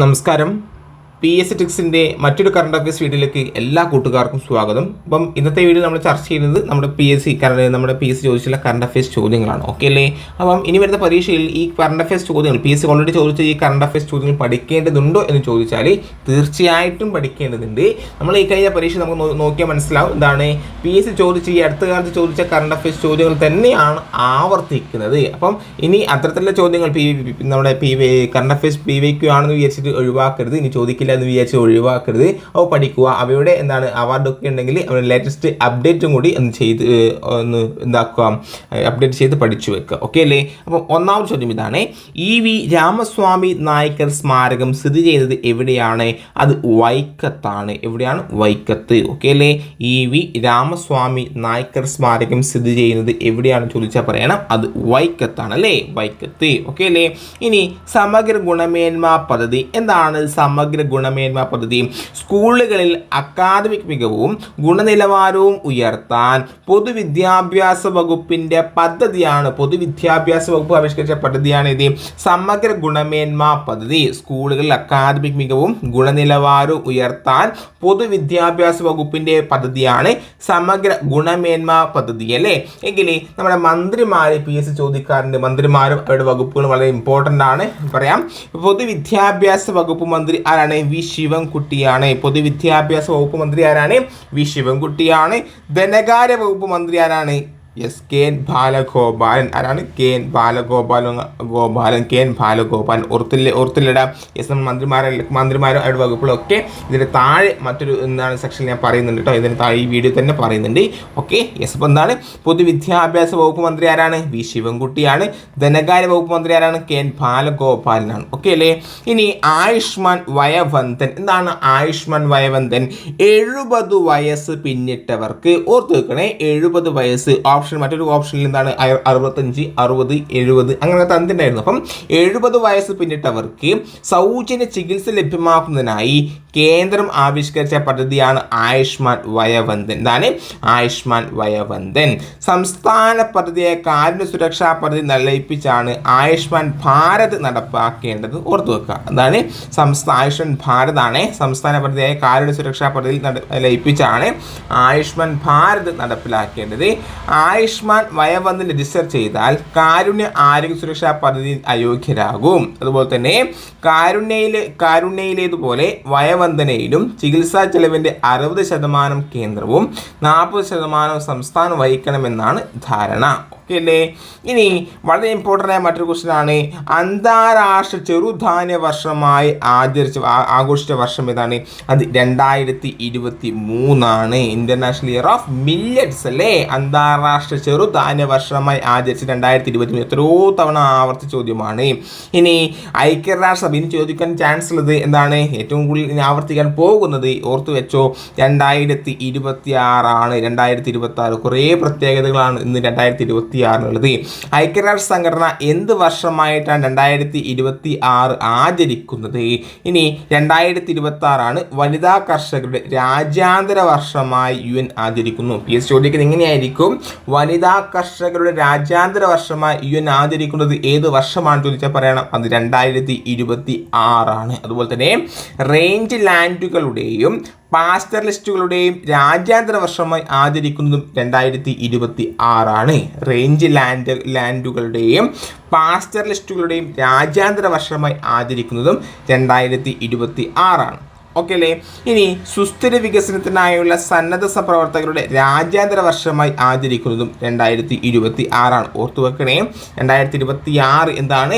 നമസ്കാരം. P S C ടിക്സിന്റെ മറ്റൊരു current affairs വീഡിയോയിലേക്ക് എല്ലാ കൂട്ടുകാർക്കും സ്വാഗതം. അപ്പം ഇന്നത്തെ വീഡിയോ നമ്മൾ ചർച്ച ചെയ്യുന്നത് നമ്മുടെ പി എസ് സി കറണ്ട് നമ്മുടെ പി എസ് സി ചോദിച്ചുള്ള കറണ്ട് അഫയേഴ്സ് ചോദ്യങ്ങളാണ്. ഓക്കെ അല്ലേ? അപ്പം ഇനി വരുന്ന പരീക്ഷയിൽ ഈ കറണ്ട് അഫയേഴ്സ് ചോദ്യങ്ങൾ പി എസ് സി ഓൾറെഡി ചോദിച്ച ഈ കറണ്ട് അഫയേഴ്സ് ചോദ്യങ്ങൾ പഠിക്കേണ്ടതുണ്ടോ എന്ന് ചോദിച്ചാൽ തീർച്ചയായിട്ടും പഠിക്കേണ്ടതുണ്ട്. നമ്മൾ ഈ കഴിഞ്ഞ പരീക്ഷ നമുക്ക് നോക്കിയാൽ മനസ്സിലാവും എന്താണ് പി എസ് സി ചോദിച്ച ഈ അടുത്ത കാലത്ത് ചോദിച്ച കറണ്ട് അഫയേഴ്സ് ചോദ്യങ്ങൾ തന്നെയാണ് ആവർത്തിക്കുന്നത്. അപ്പം ഇനി അത്തരത്തിലുള്ള ചോദ്യങ്ങൾ പി നമ്മുടെ P current affairs P Y Q ആണെന്ന് വിചാരിച്ചിട്ട് ഒഴിവാക്കരുത്. ഇനി ചോദിക്കില്ല എന്ന് വിചാരിച്ച് ഒഴിവാക്കരുത്. അവ പഠിക്കുക. അവയുടെ എന്താണ് അവാർഡൊക്കെ ഉണ്ടെങ്കിൽ അവരുടെ ലേറ്റസ്റ്റ് അപ്ഡേറ്റും കൂടി ഒന്ന് ചെയ്ത് ഒന്ന് എന്താക്കുക അപ്ഡേറ്റ് ചെയ്ത് പഠിച്ചു വെക്കുക. ഓക്കെ അല്ലേ? അപ്പം ഒന്നാമത് ചോദ്യം ഇതാണ്. ഇ വി രാമസ്വാമി നായ്ക്കർ സ്മാരകം സ്ഥിതി ചെയ്യുന്നത് എവിടെയാണ്? അത് വൈക്കത്താണ്. എവിടെയാണ്? വൈക്കത്ത്. ഓക്കെ അല്ലേ? ഇ വി രാമസ്വാമി നായ്ക്കർ സ്മാരകം സ്ഥിതി ചെയ്യുന്നത് എവിടെയാണ് ചോദിച്ചാൽ പറയണം. അത് വൈക്കത്താണ് അല്ലേ? വൈക്കത്ത്. ഓക്കെ അല്ലേ? ഇനി സമഗ്ര ഗുണമേന്മ പദ്ധതി. എന്താണ് സമഗ്ര ഗുണമേന്മ പദ്ധതി സ്കൂളുകളിൽ അക്കാദമിക് മികവും ഗുണനിലവാരവും ഉയർത്താൻ പൊതുവിദ്യാഭ്യാസ വകുപ്പിന്റെ പദ്ധതിയാണ് പൊതുവിദ്യാഭ്യാസ വകുപ്പ് ആവിഷ്കരിച്ച പദ്ധതിയാണ് ഇത്. സമഗ്ര ഗുണമേന്മ പദ്ധതി സ്കൂളുകളിൽ അക്കാദമിക് മികവും ഗുണനിലവാരവും ഉയർത്താൻ പൊതുവിദ്യാഭ്യാസ വകുപ്പിന്റെ പദ്ധതിയാണ് സമഗ്ര ഗുണമേന്മ പദ്ധതി അല്ലേ? എങ്കിൽ നമ്മുടെ മന്ത്രിമാർ പി എസ് ചോദിക്കാറുണ്ട് മന്ത്രിമാരും അവരുടെ വകുപ്പുകളും വളരെ ഇമ്പോർട്ടന്റ് ആണ്. പറയാം. പൊതുവിദ്യാഭ്യാസ വകുപ്പ് മന്ത്രി ആരാണ്? വി ശിവൻകുട്ടിയാണ്. പൊതുവിദ്യാഭ്യാസ വകുപ്പ് മന്ത്രി ആരാണ്? വി ശിവൻകുട്ടിയാണ്. ധനകാര്യ വകുപ്പ് മന്ത്രി ആരാണ്? എസ് കെ എൻ ബാലഗോപാലൻ ആരാണ്? K N Balagopalan Gopalan. K N Balagopalan ഓർത്തില്ല ഓർത്തില്ലട എസ് എം മന്ത്രിമാരെ മന്ത്രിമാരും അവരുടെ വകുപ്പുകളൊക്കെ ഇതിന്റെ താഴെ മറ്റൊരു എന്താണ് സെക്ഷനിൽ ഞാൻ പറയുന്നുണ്ട് കേട്ടോ. ഇതിന് താഴെ ഈ വീഡിയോ തന്നെ പറയുന്നുണ്ട്. ഓക്കെ യെസ് അപ്പോൾ എന്താണ്? പൊതുവിദ്യാഭ്യാസ വകുപ്പ് മന്ത്രി ആരാണ്? വി. ശിവൻകുട്ടിയാണ്. ധനകാര്യ വകുപ്പ് മന്ത്രി ആരാണ്? കെ എൻ ബാലഗോപാലനാണ് ഓക്കെ അല്ലേ? ഇനി ആയുഷ്മാൻ വയവന്തൻ എന്താണ് ആയുഷ്മാൻ വയവന്തൻ എഴുപത് വയസ്സ് പിന്നിട്ടവർക്ക് ഓർത്ത് വെക്കണേ എഴുപത് വയസ്സ് ഓപ്ഷൻ മറ്റൊരു ഓപ്ഷനിൽ എന്താണ്? അറുപത്തഞ്ച് അറുപത് എഴുപത് അങ്ങനെ തന്നിട്ടുണ്ടായിരുന്നു. അപ്പം എഴുപത് വയസ്സ് പിന്നിട്ടവർക്ക് സൗജന്യ ചികിത്സ ലഭ്യമാക്കുന്നതിനായി കേന്ദ്രം ആവിഷ്കരിച്ച പദ്ധതിയാണ് ആയുഷ്മാൻ വയവന്ദൻ. എന്താണ് ആയുഷ്മാൻ വയവന്ദൻ. സംസ്ഥാന പദ്ധതിയെ കാരുണ്യ സുരക്ഷാ പദ്ധതി നിലയിപ്പിച്ചാണ് ആയുഷ്മാൻ ഭാരത് നടപ്പാക്കേണ്ടത് ഓർത്തു വെക്കുക. അതാണ് സംസ്ഥാന ആയുഷ്മാൻ ഭാരത് ആണ് സംസ്ഥാന പദ്ധതിയായ കാരുണ്യ സുരക്ഷാ പദ്ധതി ലയിപ്പിച്ചാണ് ആയുഷ്മാൻ ഭാരത് നടപ്പിലാക്കേണ്ടത്. ആയുഷ്മാൻ വയവന്ന് രജിസ്റ്റർ ചെയ്താൽ കാരുണ്യ ആരോഗ്യ സുരക്ഷാ പദ്ധതി അയോഗ്യരാകും. അതുപോലെ തന്നെ കാരുണ്യയിലെ കാരുണ്യയിലേതുപോലെ വയവന്ദനയിലും ചികിത്സാ ചെലവിന്റെ അറുപത് ശതമാനം കേന്ദ്രവും നാൽപ്പത് ശതമാനം സംസ്ഥാനം വഹിക്കണമെന്നാണ് ധാരണ. ഓക്കെ അല്ലേ? ഇനി വളരെ ഇമ്പോർട്ടന്റ് ആയ മറ്റൊരു ക്വസ്റ്റ്യൻ ആണ്. അന്താരാഷ്ട്ര ചെറുധാന്യ വർഷമായി ആചരിച്ച ആഘോഷിച്ച വർഷം ഏതാണ്? അത് രണ്ടായിരത്തി ഇരുപത്തി മൂന്നാണ് ഇന്റർനാഷണൽ ഇയർ ഓഫ് മില്ലറ്റ്സ് അല്ലേ? അന്താരാഷ്ട്ര ചെറുധാന്യ വർഷമായി ആചരിച്ച് രണ്ടായിരത്തി ഇരുപത്തി മൂന്ന് എത്രയോ തവണ ആവർത്തി ചോദ്യമാണ്. ഇനി ഐക്യരാഷ്ട്രസഭ ഇനി ചോദിക്കാൻ ചാൻസ് ഉള്ളത് എന്താണ്? ഏറ്റവും കൂടുതൽ ഇനി ആവർത്തിക്കാൻ പോകുന്നത് ഓർത്തു വെച്ചോ രണ്ടായിരത്തി ഇരുപത്തി ആറാണ് രണ്ടായിരത്തി ഇരുപത്തി ആറ് കുറേ പ്രത്യേകതകളാണ് ഇന്ന് രണ്ടായിരത്തി ഇരുപത്തി ആറിനുള്ളത് ഐക്യരാഷ്ട്ര സംഘടന എന്ത് വർഷമായിട്ടാണ് രണ്ടായിരത്തി ഇരുപത്തി ആറ് ആചരിക്കുന്നത്? ഇനി രണ്ടായിരത്തി ഇരുപത്തി ആറാണ് വനിതാ കർഷകരുടെ രാജ്യാന്തര വർഷമായി യു എൻ ആചരിക്കുന്നു. പി എസ് ചോദിക്കുന്നത് എങ്ങനെയായിരിക്കും വനിതാ കർഷകരുടെ രാജ്യാന്തര വർഷമായി യു എൻ ആചരിക്കുന്നത് ഏത് വർഷമാണ് ചോദിച്ചാൽ പറയണം. അത് രണ്ടായിരത്തി ഇരുപത്തി ആറാണ് അതുപോലെ തന്നെ റേഞ്ച് ലാൻഡുകളുടെയും പാസ്റ്റർ ലിസ്റ്റുകളുടെയും രാജ്യാന്തര വർഷമായി ആചരിക്കുന്നതും രണ്ടായിരത്തി ഇരുപത്തി ആറാണ് റേഞ്ച് ലാൻഡ് ലാൻഡുകളുടെയും പാസ്റ്റർ ലിസ്റ്റുകളുടെയും രാജ്യാന്തര വർഷമായി ആചരിക്കുന്നതും രണ്ടായിരത്തി ഇരുപത്തി ആറാണ് ഓക്കെ അല്ലേ ഇനി സുസ്ഥിര വികസനത്തിനായുള്ള സന്നദ്ധ പ്രവർത്തകരുടെ രാജ്യാന്തര വർഷമായി ആചരിക്കുന്നതും രണ്ടായിരത്തി ഇരുപത്തി ആറാണ് ഓർത്തു വെക്കണേ രണ്ടായിരത്തി ഇരുപത്തി ആറ് എന്താണ്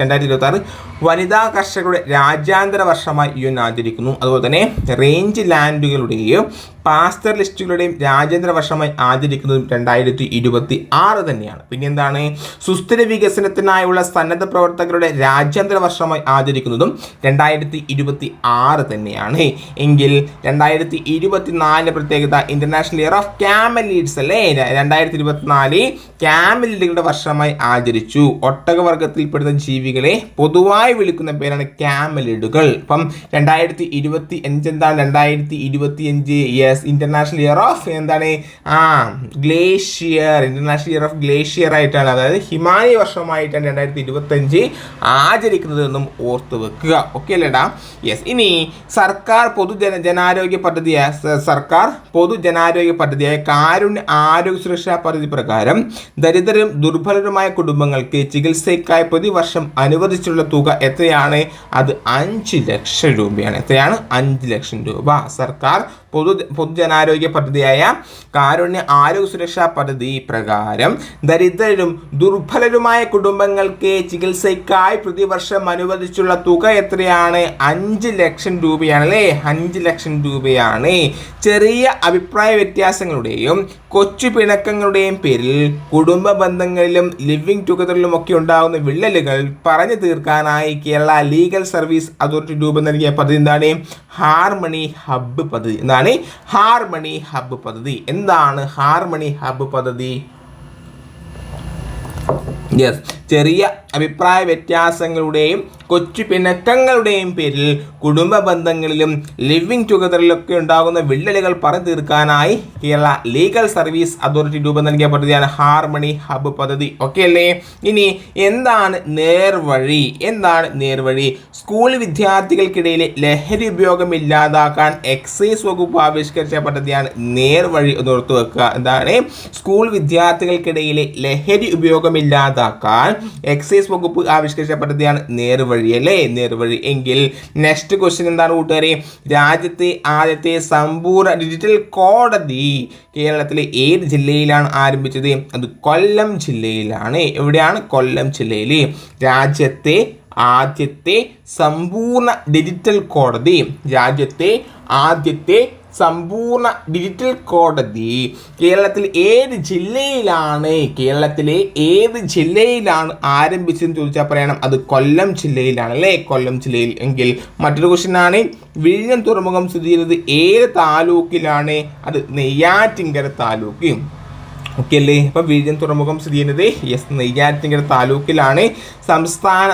രണ്ടായിരത്തി ഇരുപത്തി ആറ് വനിതാ കർഷകരുടെ രാജ്യാന്തര വർഷമായി യു എൻ ആചരിക്കുന്നു. അതുപോലെ തന്നെ റേഞ്ച് ലാൻഡുകളുടെയും പാസ്റ്റർ ലിസ്റ്റുകളുടെയും രാജ്യാന്തര വർഷമായി ആചരിക്കുന്നതും രണ്ടായിരത്തി ഇരുപത്തി ആറ് തന്നെയാണ്. പിന്നെ എന്താണ് സുസ്ഥിര വികസനത്തിനായുള്ള സന്നദ്ധ പ്രവർത്തകരുടെ രാജ്യാന്തര വർഷമായി ആചരിക്കുന്നതും രണ്ടായിരത്തി ഇരുപത്തി ആറ് തന്നെയാണ്. എങ്കിൽ രണ്ടായിരത്തി ഇരുപത്തിനാലിന്റെ പ്രത്യേകത ഇന്റർനാഷണൽ ഇയർ ഓഫ് ക്യാമലീഡ്സ് അല്ലേ? രണ്ടായിരത്തി ഇരുപത്തിനാല് ക്യാമലീഡുകളുടെ വർഷമായി ആചരിച്ചു. ഒട്ടകവർഗത്തിൽപ്പെടുന്ന ജീവികളെ പൊതുവായി വിളിക്കുന്ന പേരാണ് ക്യാമലിഡുകൾ അപ്പം രണ്ടായിരത്തി ഇരുപത്തി അഞ്ച് എന്താണ്? രണ്ടായിരത്തി ഇരുപത്തി അഞ്ച് യെസ് ഇന്റർനാഷണൽ ഇയർ ഓഫ് എന്താണ്? ആ glacier international year of glacier ആയിട്ടാണ്. അതായത് ഹിമാലയ വർഷമായിട്ടാണ് രണ്ടായിരത്തി ഇരുപത്തഞ്ച് ആചരിക്കുന്നത് എന്നും ഓർത്ത് വെക്കുക. ഓക്കെ അല്ലേടാ? യെസ് ഇനി സർക്കാർ പൊതുജന ജനാരോഗ്യ പദ്ധതിയായ സർക്കാർ പൊതുജനാരോഗ്യ പദ്ധതിയായ കാരുണ്യ ആരോഗ്യ സുരക്ഷാ പദ്ധതി പ്രകാരം ദരിദ്രരും ദുർബലരുമായ കുടുംബങ്ങൾക്ക് ചികിത്സയ്ക്കായി പ്രതിവർഷം അനുവദിച്ചിട്ടുള്ള തുക എത്രയാണ്? അത് അഞ്ച് ലക്ഷം രൂപയാണ്. എത്രയാണ്? അഞ്ച് ലക്ഷം രൂപ. സർക്കാർ പൊതു പൊതുജനാരോഗ്യ പദ്ധതിയായ കാരുണ്യ ആരോഗ്യ സുരക്ഷാ പദ്ധതി പ്രകാരം ദരിദ്രരും ദുർബലരുമായ കുടുംബങ്ങൾക്ക് ചികിത്സയ്ക്കായി പ്രതിവർഷം അനുവദിച്ചുള്ള തുക എത്രയാണ്? അഞ്ച് ലക്ഷം രൂപയാണ് അല്ലേ അഞ്ച് ലക്ഷം രൂപയാണ്. ചെറിയ അഭിപ്രായ വ്യത്യാസങ്ങളുടെയും കൊച്ചു പിണക്കങ്ങളുടെയും പേരിൽ കുടുംബ ബന്ധങ്ങളിലും ലിവിംഗ് ടുഗദറിലും ഒക്കെ ഉണ്ടാകുന്ന വിള്ളലുകൾ പറഞ്ഞു തീർക്കാനായി കേരള ലീഗൽ സർവീസ് അതോറിറ്റി രൂപം നൽകിയ പദ്ധതി എന്താണ്? ഹാർമണി ഹബ്ബ് പദ്ധതി. എന്താണ് ഹാർമണി ഹബ്ബ് പദ്ധതി എന്താണ് ഹാർമണി ഹബ്ബ് പദ്ധതി യെസ് ചെറിയ അഭിപ്രായ വ്യത്യാസങ്ങളുടെയും കൊച്ചു പിണക്കങ്ങളുടെയും പേരിൽ കുടുംബ ബന്ധങ്ങളിലും ലിവിംഗ് ടുഗദറിലൊക്കെ ഉണ്ടാകുന്ന വിള്ളലുകൾ പറഞ്ഞു തീർക്കാനായി കേരള ലീഗൽ സർവീസ് അതോറിറ്റി രൂപം നൽകിയ പദ്ധതിയാണ് ഹാർമണി ഹബ് പദ്ധതി. ഓക്കെ അല്ലേ? ഇനി എന്താണ് നേർവഴി? എന്താണ് നേർവഴി? സ്കൂൾ വിദ്യാർത്ഥികൾക്കിടയിലെ ലഹരി ഉപയോഗം ഇല്ലാതാക്കാൻ എക്സൈസ് വകുപ്പ് ആവിഷ്കരിച്ച പദ്ധതിയാണ് നേർവഴി എന്ന് ഓർത്തു വെക്കുക. എന്താണ്? സ്കൂൾ വിദ്യാർത്ഥികൾക്കിടയിലെ ലഹരി ഉപയോഗം ഇല്ലാതാക്കാൻ എക്സൈസ് വകുപ്പ് ആവിഷ്കരിച്ച പദ്ധതിയാണ് നേർവഴി അല്ലേ? നേർവഴി. എങ്കിൽ നെക്സ്റ്റ് ക്വസ്റ്റ്യൻ എന്താണ് കൂട്ടുകാരെ? രാജ്യത്തെ ആദ്യത്തെ സമ്പൂർണ ഡിജിറ്റൽ കോടതി കേരളത്തിലെ ഏത് ജില്ലയിലാണ് ആരംഭിച്ചത്? അത് കൊല്ലം ജില്ലയിലാണ്. എവിടെയാണ്? കൊല്ലം ജില്ലയിൽ രാജ്യത്തെ ആദ്യത്തെ സമ്പൂർണ ഡിജിറ്റൽ കോടതി. രാജ്യത്തെ ആദ്യത്തെ സമ്പൂർണ ഡിജിറ്റൽ കോടതി കേരളത്തിൽ ഏത് ജില്ലയിലാണ് കേരളത്തിലെ ഏത് ജില്ലയിലാണ് ആരംഭിച്ചതെന്ന് ചോദിച്ചാൽ പറയണം. അത് കൊല്ലം ജില്ലയിലാണ് അല്ലേ? കൊല്ലം ജില്ലയിൽ. എങ്കിൽ മറ്റൊരു ക്വസ്റ്റ്യൻ ആണ് വിഴിഞ്ഞം തുറമുഖം സ്ഥിതി ചെയ്യുന്നത് ഏത് താലൂക്കിലാണ്? അത് നെയ്യാറ്റിങ്കര താലൂക്ക്. ഓക്കെ അല്ലേ അപ്പോൾ വിഴിഞ്ഞം തുറമുഖം സ്ഥിതി ചെയ്യുന്നത് എസ് നെയ്യാറ്റിൻകര താലൂക്കിലാണ്. സംസ്ഥാന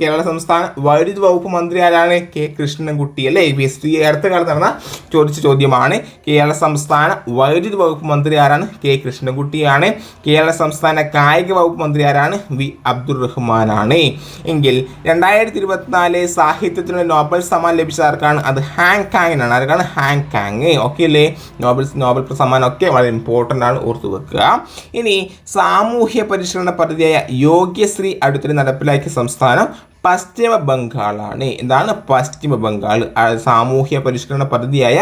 കേരള സംസ്ഥാന വൈദ്യുതി വകുപ്പ് മന്ത്രി ആരാണ്? കെ കൃഷ്ണൻകുട്ടി അല്ലേ? ബി ടി അടുത്ത കാലത്ത് നടന്ന ചോദിച്ച ചോദ്യമാണ്. കേരള സംസ്ഥാന വൈദ്യുതി വകുപ്പ് മന്ത്രി ആരാണ്? കെ കൃഷ്ണൻകുട്ടിയാണ്. കേരള സംസ്ഥാന കായിക വകുപ്പ് മന്ത്രി ആരാണ്? വി അബ്ദുൾ റഹ്മാനാണ് എങ്കിൽ രണ്ടായിരത്തി ഇരുപത്തിനാല് സാഹിത്യത്തിനുള്ള നോബൽ സമ്മാനം ലഭിച്ച ആർക്കാണ്? അത് ഹാങ് കാങ്ങിനാണ് ആർക്കാണ്? ഹാങ് കാങ് ഓക്കെ അല്ലേ? നോബൽ നോബൽ സമ്മാനം ഒക്കെ വളരെ ഇമ്പോർട്ടന്റ് ആണ്. ഓർത്തു വെക്കുക. ഇനി സാമൂഹ്യ പരിഷ്കരണ പദ്ധതിയായ യോഗ്യശ്രീ അടുത്തിടെ നടപ്പിലാക്കിയ സംസ്ഥാനം പശ്ചിമ ബംഗാളാണ്. എന്താണ് പശ്ചിമ ബംഗാൾ? സാമൂഹ്യ പരിഷ്കരണ പദ്ധതിയായ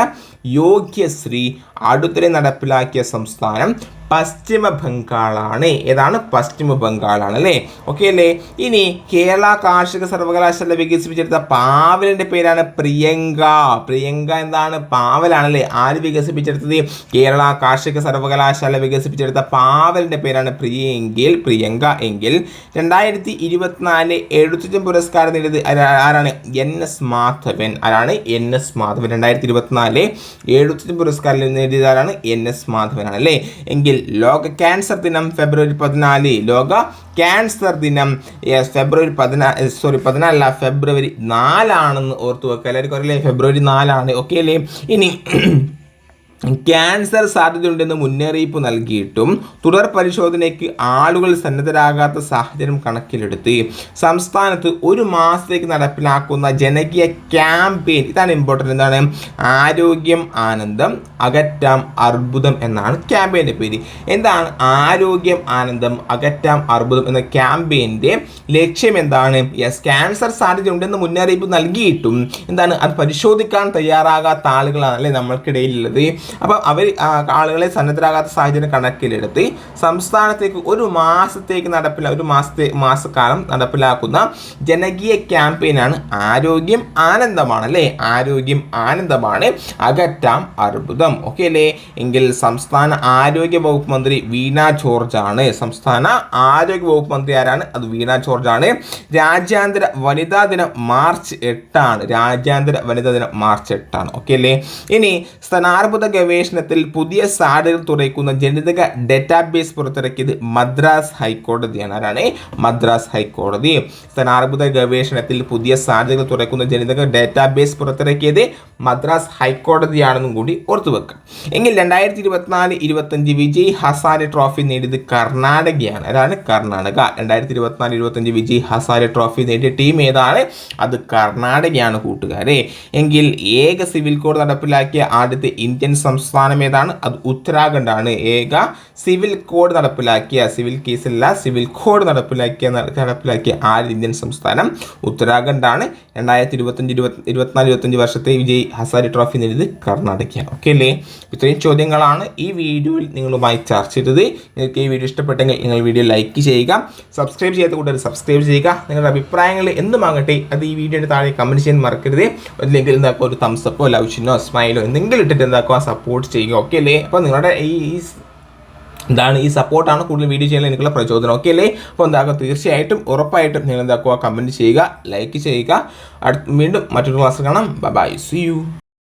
യോഗ്യശ്രീ അടുത്തിടെ നടപ്പിലാക്കിയ സംസ്ഥാനം പശ്ചിമ ബംഗാളാണ് ഏതാണ്? പശ്ചിമ ബംഗാളാണ് അല്ലേ? ഓക്കെ അല്ലേ? ഇനി കേരള കാർഷിക സർവകലാശാല വികസിപ്പിച്ചെടുത്ത പാവലിന്റെ പേരാണ് പ്രിയങ്ക. പ്രിയങ്ക എന്താണ്? പാവലാണ് അല്ലേ? ആര് വികസിപ്പിച്ചെടുത്തത്? കേരള കാർഷിക സർവകലാശാല വികസിപ്പിച്ചെടുത്ത പാവലിന്റെ പേരാണ് പ്രിയെങ്കിൽ പ്രിയങ്ക എങ്കിൽ. രണ്ടായിരത്തി ഇരുപത്തിനാല് എഴുത്തച്ഛൻ പുരസ്കാരം നേടിയത് ആരാ- ആരാണ്? N S Madhavan. ആരാണ്? N S Madhavan. രണ്ടായിരത്തി ഇരുപത്തിനാല് എഴുത്തച്ഛൻ പുരസ്കാരം നേടിയത് ആരാണ്? എൻ എസ് മാധവനാണ് അല്ലേ? എങ്കിൽ ലോക ക്യാൻസർ ദിനം ഫെബ്രുവരി പതിനാല് ലോക ക്യാൻസർ ദിനം ഫെബ്രുവരി പതിനാല് സോറി പതിനാലല്ല ഫെബ്രുവരി നാലാണെന്ന് ഓർത്തു വെക്കുക. എല്ലാവർക്കും അറിയില്ലേ? ഫെബ്രുവരി നാലാണ്. ഓക്കെ അല്ലേ? ഇനി ക്യാൻസർ സാധ്യതയുണ്ടെന്ന് മുന്നറിയിപ്പ് നൽകിയിട്ടും തുടർ പരിശോധനയ്ക്ക് ആളുകൾ സന്നദ്ധരാകാത്ത സാഹചര്യം കണക്കിലെടുത്ത് സംസ്ഥാനത്ത് ഒരു മാസത്തേക്ക് നടപ്പിലാക്കുന്ന ജനകീയ ക്യാമ്പയിൻ. ഇതാണ് ഇമ്പോർട്ടന്റ് എന്താണ്? ആരോഗ്യം ആനന്ദം അകറ്റാം അർബുദം എന്നാണ് ക്യാമ്പയിന്റെ പേര്. എന്താണ് ആരോഗ്യം ആനന്ദം അകറ്റാം അർബുദം എന്ന ക്യാമ്പയിന്റെ ലക്ഷ്യം എന്താണ്? യെസ് ക്യാൻസർ സാധ്യതയുണ്ടെന്ന് മുന്നറിയിപ്പ് നൽകിയിട്ടും എന്താണ്? അത് പരിശോധിക്കാൻ തയ്യാറാകാത്ത ആളുകളാണ് അല്ലേ നമ്മൾക്കിടയിലുള്ളത്? അപ്പോൾ അവർ ആളുകളെ സന്നദ്ധരാകാത്ത സാഹചര്യം കണക്കിലെടുത്ത് സംസ്ഥാനത്തേക്ക് ഒരു മാസത്തേക്ക് നടപ്പില ഒരു മാസത്തെ മാസക്കാലം നടപ്പിലാക്കുന്ന ജനകീയ ക്യാമ്പയിനാണ് ആരോഗ്യം ആനന്ദമാണ് അല്ലേ ആരോഗ്യം ആനന്ദമാണ്. അകറ്റാം അർബുദം. ഓക്കെ അല്ലേ? എങ്കിൽ സംസ്ഥാന ആരോഗ്യ വകുപ്പ് മന്ത്രി വീണ ജോർജ് ആണ് സംസ്ഥാന ആരോഗ്യ വകുപ്പ് മന്ത്രി ആരാണ്? അത് വീണ ജോർജ് ആണ് രാജ്യാന്തര വനിതാ ദിനം മാർച്ച് എട്ടാണ്. രാജ്യാന്തര വനിതാ ദിനം മാർച്ച് എട്ടാണ്. ഓക്കെ അല്ലേ? ഇനി സ്ഥാനാർബുദ ഗവേഷണത്തിൽ പുതിയ സാധ്യത തുറയ്ക്കുന്ന ജനിതക ഡേറ്റാബേസ് പുറത്തിറക്കിയത് മദ്രാസ് ഹൈക്കോടതിയാണ്. ആരാണ്? മദ്രാസ് ഹൈക്കോടതി. സ്ഥാനാർബുദ ഗവേഷണത്തിൽ പുതിയ സാധ്യതകൾ തുറക്കുന്ന ജനിതക ഡേറ്റാബേസ് പുറത്തിറക്കിയത് മദ്രാസ് ഹൈക്കോടതിയാണെന്നും കൂടി ഓർത്തു വെക്കാം. എങ്കിൽ രണ്ടായിരത്തി ഇരുപത്തിനാല് ഇരുപത്തഞ്ച് വിജയ് ഹസാരെ ട്രോഫി നേടിയത് കർണാടകയാണ്. അതാണ് കർണാടക. രണ്ടായിരത്തി ഇരുപത്തിനാല് ഇരുപത്തഞ്ച് വിജയ് ഹസാരെ ട്രോഫി നേടിയ ടീം ഏതാണ്? അത് കർണാടകയാണ് കൂട്ടുകാരെ. എങ്കിൽ ഏക സിവിൽ കോഡ് നടപ്പിലാക്കിയ ആദ്യത്തെ ഇന്ത്യൻ സംസ്ഥാനം ഏതാണ്? അത് ഉത്തരാഖണ്ഡാണ്. ഏക സിവിൽ കോഡ് നടപ്പിലാക്കിയ സിവിൽ കേസല്ല സിവിൽ കോഡ് നടപ്പിലാക്കിയ നടപ്പിലാക്കിയ ആദ്യ ഇന്ത്യൻ സംസ്ഥാനം? ഉത്തരാഖണ്ഡാണ്. രണ്ടായിരത്തി ഇരുപത്തഞ്ച് ഇരുപത്തി ഇരുപത്തിനാല് ഇരുപത്തഞ്ച് വർഷത്തെ വിജയ് ഹസാരി ട്രോഫി നേടിയത് കർണാടക ഓക്കെ അല്ലേ? ഇത്രയും ചോദ്യങ്ങളാണ് ഈ വീഡിയോയിൽ നിങ്ങളുമായി ചർച്ച ചെയ്തത്. നിങ്ങൾക്ക് ഈ വീഡിയോ ഇഷ്ടപ്പെട്ടെങ്കിൽ നിങ്ങൾ വീഡിയോ ലൈക്ക് ചെയ്യുക. സബ്സ്ക്രൈബ് ചെയ്യാത്ത കൂട്ടുകാർ സബ്സ്ക്രൈബ് ചെയ്യുക. നിങ്ങളുടെ അഭിപ്രായങ്ങൾ എന്തുമാകട്ടെ അത് ഈ വീഡിയോയുടെ താഴെ കമന്റ് ചെയ്യാൻ മറക്കരുത്. അല്ലെങ്കിൽ എന്താക്കുക ഒരു തംസപ്പോ ലവ് ചിഹ്നോ സ്മൈലോ എന്തെങ്കിലും ഇട്ടിട്ട് എന്താക്കുക? സപ്പോർട്ട് ചെയ്യുക. ഓക്കെ അല്ലേ? അപ്പോൾ നിങ്ങളുടെ ഈ എന്താണ് ഈ സപ്പോർട്ടാണ് കൂടുതൽ വീഡിയോ ചെയ്യാൻ എനിക്കുള്ള പ്രചോദനം. ഓക്കെ അല്ലേ? അപ്പോൾ എന്താക്കുക തീർച്ചയായിട്ടും ഉറപ്പായിട്ടും നിങ്ങൾ എന്താക്കുക? കമന്റ് ചെയ്യുക ലൈക്ക് ചെയ്യുക. അടുത്ത വീണ്ടും മറ്റൊരു ക്ലാസ് കാണാം. By C U